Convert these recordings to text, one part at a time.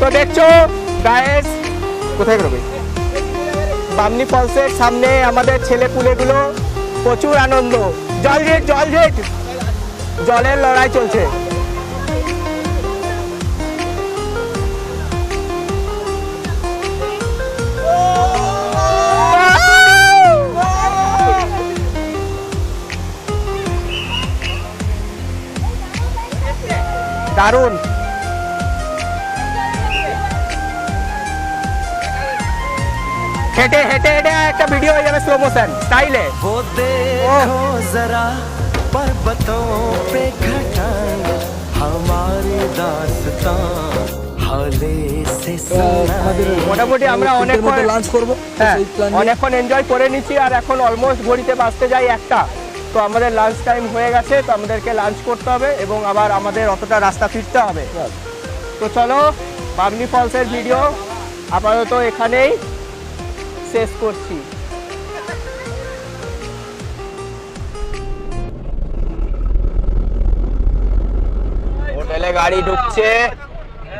তো দেখছ গায়েস কোথায় করবে বামনি ফলসের সামনে আমাদের ছেলে পুলেগুলো প্রচুর আনন্দ। জল ঝেট জল ঝেট জলের লড়াই চলছে। দারুণ। হেঁটে হেঁটে হেঁটে একটা ভিডিও হয়ে যাবে স্লো মোশন স্টাইলে वो देखो जरा पर्वतों पे घटाएं हमारी दास्तां हाले से सुनाएं মোটামুটি আমরা অনেকক্ষণ লাঞ্চ করবো হ্যাঁ সেই প্ল্যান অনেকক্ষণ এনজয় করে নিচ্ছি আর এখন অলমোস্ট ঘড়িতে বাঁচতে যাই একটা তো আমাদের লাঞ্চ টাইম হয়ে গেছে তো আমাদেরকে লাঞ্চ করতে হবে এবং আবার আমাদের অতটা রাস্তা ফিরতে হবে তো চলো বামনি ফলসের ভিডিও আপাতত এখানেই শেষ করছি। হোটেলে গাড়ি ঢুকছে।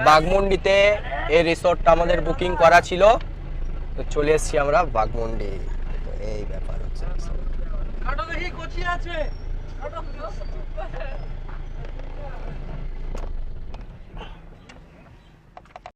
বাগমুন্ডিতে এই রিসোর্টটা আমাদের বুকিং করা ছিল। তো চলে এসেছি আমরা বাগমুন্ডি তো এই ব্যাপার হচ্ছে